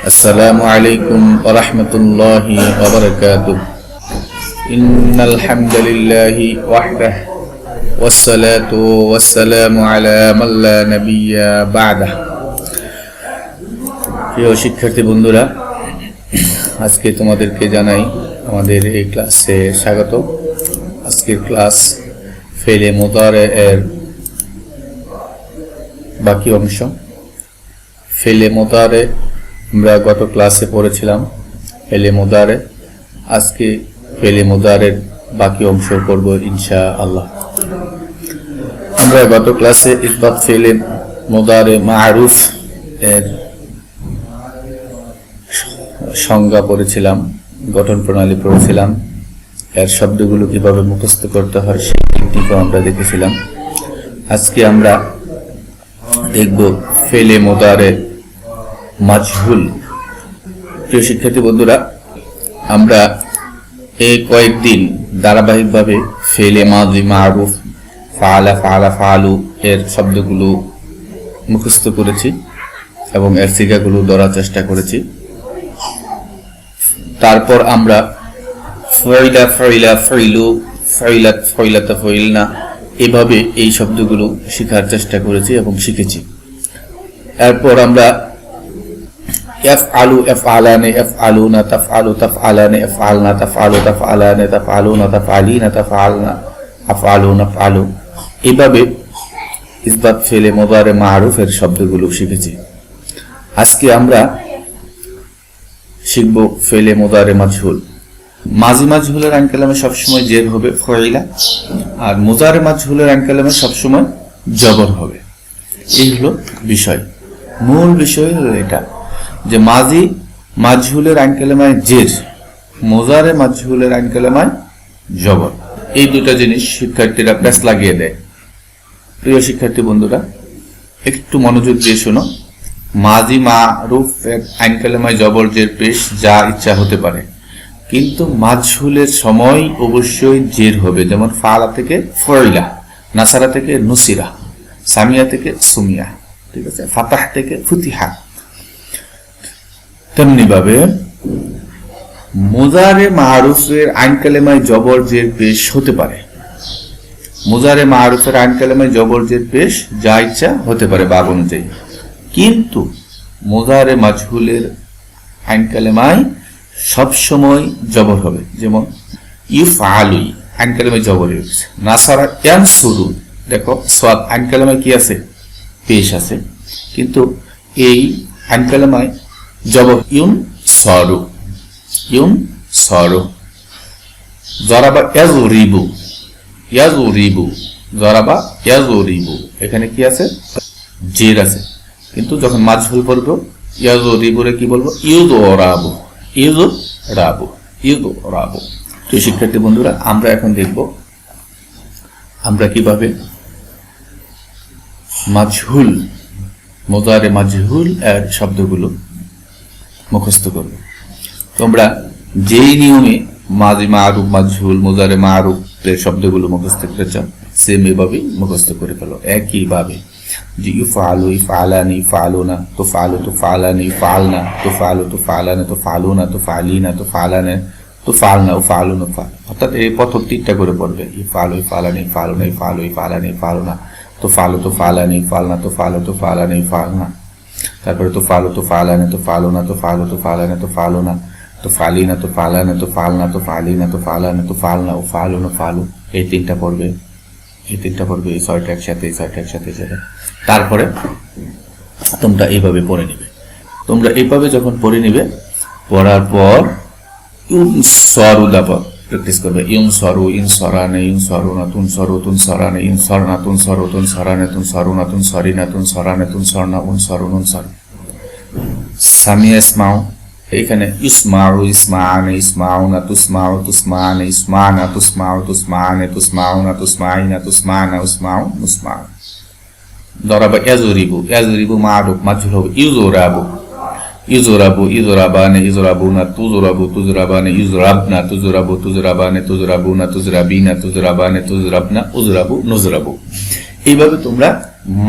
السلام عليكم ورحمة الله وبركاته إن الحمد لله وحده والصلاة والسلام على من لا نبي بعده প্রিয় শিক্ষার্থী বন্ধুরা আজকে তোমাদেরকে জানাই আমাদের এই ক্লাসে স্বাগত আজকের ক্লাস ফেলে মোদারে এর বাকি অংশ ফেলে মোদারে আমরা গত ক্লাসে পড়েছিলাম ফেলে মোদারে। আজকে ফেলে মোদারের বাকি অংশ পড়ব ইনশা আল্লাহ আমরা গত ক্লাসে ইসবাত ফেলে মোদারে মারুফ এর সংজ্ঞা পড়েছিলাম, গঠন প্রণালী পড়েছিলাম। এর শব্দগুলো কীভাবে মুখস্থ করতে হয় সেই টেকনিকও আমরা দেখেছিলাম। আজকে আমরা দেখব ফেলে মোদারে মাজহুল। প্রিয় শিক্ষার্থী বন্ধুরা, আমরা এই কয়েকদিন ধারাবাহিকভাবে ফেলে মাজি মারুফ, ফালা ফালা ফালু এর শব্দগুলো মুখস্থ করেছি এবং এর সিগাগুলো ধরার চেষ্টা করেছি। তারপর আমরা ফয়লা ফয়লা ফয়লু ফয়লাত ফয়লাতা ফয়লনা, এভাবে এই শব্দগুলো শেখার চেষ্টা করেছি এবং শিখেছি। এরপর আমরা তাফ আলু তাফ আলানে আলু না তাফ আলি আলনা আফ আলু না আলু এভাবে ইসবাত ফেলে মোবারে মারুফের শব্দগুলো শিখেছি আজকে আমরা শিখব ফেলে মোদারে মাজহুল মাঝি মাজহুলের আঙ্কেলামে সবসময় জের হবে ফয়লা আর মোজারে মাজহুলের আঙ্কেলামে সবসময় জবর হবে এই হলো বিষয় মূল বিষয় হলো এটা যে মাঝি মাজহুলের আঙ্কেলামায় জের, মোজারে মাজহুলের আঙ্কেলামায় জবর। এই দুটা জিনিস শিক্ষার্থীরা প্যাস লাগিয়ে দেয়। প্রিয় শিক্ষার্থী বন্ধুরা, একটু মনোযোগ দিয়ে শোনো। মাজি মারুফ আইন কালেমায় জবর, জের, পেশ যা ইচ্ছা হতে পারে। কিন্তু মাজহুলের সময় অবশ্যই জের হবে, যেমন ফালা থেকে ফয়লা, নাসারা থেকে নুসিরা, সামিয়া থেকে সুমিয়া, ঠিক আছে? ফাতাহ থেকে ফুতিহা। তেমনি ভাবে মোজারে মারুফের আইন কালেমায় জবর জের পেশ হতে পারে। মোজারে মারুফের আইন কালেমায় জবর জের পেশ যা ইচ্ছা হতে পারে বাব অনুযায়ী। কিন্তু মোজারে মাজহুলের আইন কালেমায় সবসময় জবর হবে। যেমন ইফ আলুই আইন কালেমায় জবর হয়েছে নাসারা ইয়ান সুরু দেখো সোয়াদ আইন কালেমায় কি আছে? পেশ আছে। কিন্তু এই আইন কালেমায় জবর ইউন সরু। ইউন সরু। জরাবা ইয়াজু রিবু ইয়াজু রিবু জরাবা ইয়াজু রিবু এখানে কি আছে? জের আছে। কিন্তু যখন মাজহুল পড়ব ইয়াজু রিবুরে কি বলব? ইউজ ও রাবু ইউজ ও রাবু ইউজ ও রাবু তো শিক্ষার্থী বন্ধুরা, আমরা এখন দেখব, আমরা কীভাবে মাজহুল, মোজারে মাজহুল এর শব্দগুলো মুখস্থ করব। তোমরা যেই নিয়মে মাজি মারুফ, মাজহুল, মোজারে মারুফ, এর শব্দগুলো মুখস্থ করতে চাও সেম এভাবেই মুখস্থ করে ফেলো, একইভাবে। যে ইফআলু ইফআলানি ইফআলুনা তুফআলু তুফআলানি ইফআলনা তুফআলু তুফআলানা তুফআলুনা তুফআলিনা তুফআলানা তুফআলনা উফআলুনা ফাল অর্থাৎ এই প্রথম তিনটা করে পড়বে। ইফআলু ইফআলানি তো ইফআলু ইফআলানি ইফআলুনা তুফআলু তুফআলানি ইফআলনা তুফআলু তুফআলানি ইফআলনা তারপরে তুফআলু তুফআলানি তুফআলুনা তুফআলু তুফআলানি তুফআলুনা তুফআলিনা তুফআলানা তুফআলনা তুফআলিনা তুফআলানা তুফআলনা উফআলুনা ফালু। এই তিনটা পড়বে। এই তিনটা পড়বে, এই ছয়টা একসাথে, এই ছয়টা একসাথে যাবে তারপরে তোমরা এইভাবে পড়ে নিবে। তোমরা এইভাবে যখন পড়ে নিবে, পড়ার পর ইউন সরু দাপর প্র্যাকটিস করবে। ইউন সরু, ইন সরানে ইউন সরু না তুন সরু, তুন সরানে, ইন সর না তুন সরু, তুন সরানে, তুন সরু না তুন সরি না তুন সরানে, তুন সর না উন সরু, নুন সর। সামিয়া ইসমাও এখানে ইসমাউ, ইসমানে ইসমাউনা তুসমাউ, তুসমানে, ইসমানা, তুসমাউ, তুসমানে তুসমাউনা তুসমাইনা তুসমানা, উসমাউ মুসমাউ দরাবা ইয়াজুরিবু ইয়াজুরিবু মারুফ মাজহুল হবে ইউজুরাবু। ইউজুরাবু ইউজুরাবানে ইউজুরাবুনা তুজুরাবু তুজুরাবানে ইউজুরাবনা তুজুরাবু তুজুরাবানে তুজুরাবুনা তুজুরাবিনা তুজুরাবানে তুজুরাবনা উজুরাবু নুজুরাবু এইভাবে তোমরা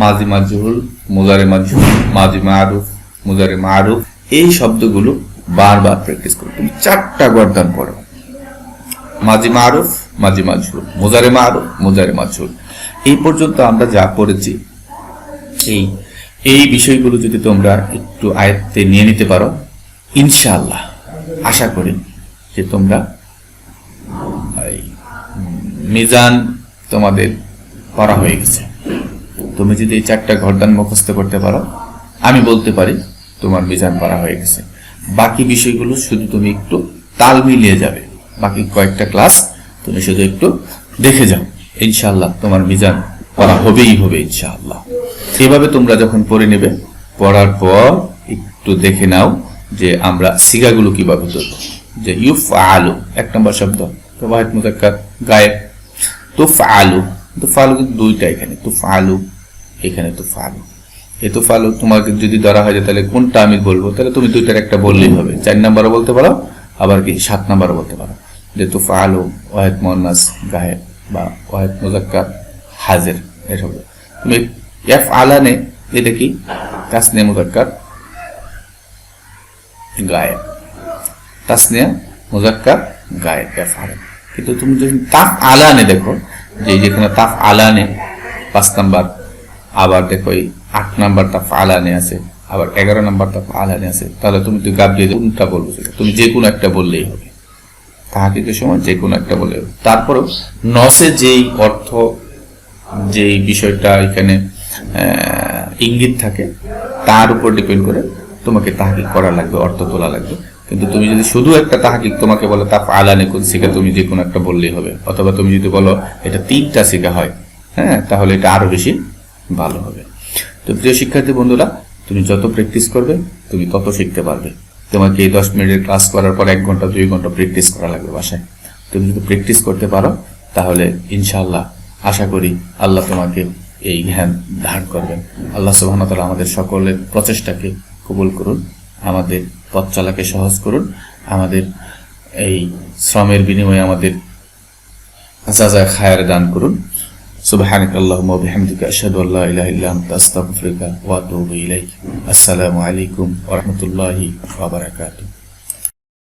মাজি মাজহুল মুজারে মাজহুল মাজি মারুফ মুজারে মারুফ এই শব্দগুলো বারবার প্র্যাকটিস করো। তুমি চারটা গর্দান পড়ো মাঝি মারুফ মাঝি মাজহুল মোজারে মারুফ মোজারে মাজহুল এই পর্যন্ত আমরা যা পড়েছি, এই এই বিষয়গুলো যদি তোমরা একটু আয়ত্তে নিয়ে নিতে পারো, ইনশাআল্লাহ, আশা করি যে তোমরা মিজান তোমাদের করা হয়ে গেছে। তুমি যদি এই চারটা ঘরদান মুখস্থ করতে পারো, আমি বলতে পারি তোমার মিজান করা হয়ে গেছে। বাকি বিষয়গুলো শুধু তুমি একটু তাল মিলিয়ে যাবে। বাকি কয়েকটা ক্লাস তুমি শুধু একটু দেখে যাও। ইনশাআল্লাহ তোমার মিজান করা হবেই হবে ইনশাআল্লাহ। এভাবে তোমরা যখন পড়ে নেবে, পড়ার পর একটু দেখে নাও যে আমরা সিগাগুলো কীভাবে তুলব যে ইউফ আলু এক নম্বর শব্দ, প্রবাহিত মুজাক্কার গায়েব। তুফ আলু তুফ আলু কিন্তু দুইটা এখানে তুফ আলু এখানে তুফ আলু এ তুফ আলু তোমাকে যদি ধরা হয় তাহলে কোনটা আমি বলব? তাহলে তুমি দুইটার একটা বললেই হবে। চার নাম্বারও বলতে পারো, আবার কি সাত নাম্বারও বলতে পারো। যে তুফ আলু ওয়াহেদ মোহান্নাস গায়েব বা ওয়াহেদ মুজাক্কার হাজের, এসব। তুমি এফ আলানে এটা কি তাসনে মুজাক্কার গায়েব তাসনিয়া মুজাক্কার গায়েব এফ আলান কিন্তু তুমি যদি তাফ আলানে দেখো, যে যেখানে তাফ আলানে পাঁচ নাম্বার, আবার দেখো এই আট নাম্বার তাফ আলানে আছে, আবার এগারো নাম্বার তাফ আলানে আছে, তাহলে তুমি তুই গাব দিয়ে কোনটা বলব? তুমি যে কোনো একটা বললেই হবে। তাহাকিকের সময় যে কোনো একটা বলে। তারপরেও নসে যেই অর্থ, যেই বিষয়টা এখানে ইঙ্গিত থাকে। তার উপর ডিপেন্ড করে তোমাকে তাহাকিক করা লাগবে, অর্থ তোলা লাগবে। কিন্তু তুমি যদি শুধু একটা তাহাকিক তোমাকে বলো তা আলানে কোন শিখা, তুমি যে কোনো একটা বললেই হবে। অথবা তুমি যদি বলো, এটা তিনটা শিখা হয় হ্যাঁ তাহলে এটা আরও বেশি ভালো হবে। তো প্রিয় শিক্ষার্থী বন্ধুরা, তুমি যত প্র্যাকটিস করবে, তুমি তত শিখতে পারবে। তোমাকে এই দশ মিনিটের ক্লাস করার পর এক ঘণ্টা, দুই ঘণ্টা প্র্যাকটিস করা লাগবে বাসায়। তুমি যদি প্র্যাকটিস করতে পারো, তাহলে ইনশাল্লাহ আশা করি আল্লাহ তোমাকে এই জ্ঞান ধারণ করবেন আল্লাহ সুবাহতালা আমাদের সকলের প্রচেষ্টাকে কবুল করুন আমাদের পথ চলাকে সহজ করুন আমাদের এই শ্রমের বিনিময়ে আমাদের যা খায়ের দান করুন سبحانك اللهم وبحمدك أشهد أن لا إله إلا أنت أستغفرك وأتوب إليك السلام عليكم ورحمة الله وبركاته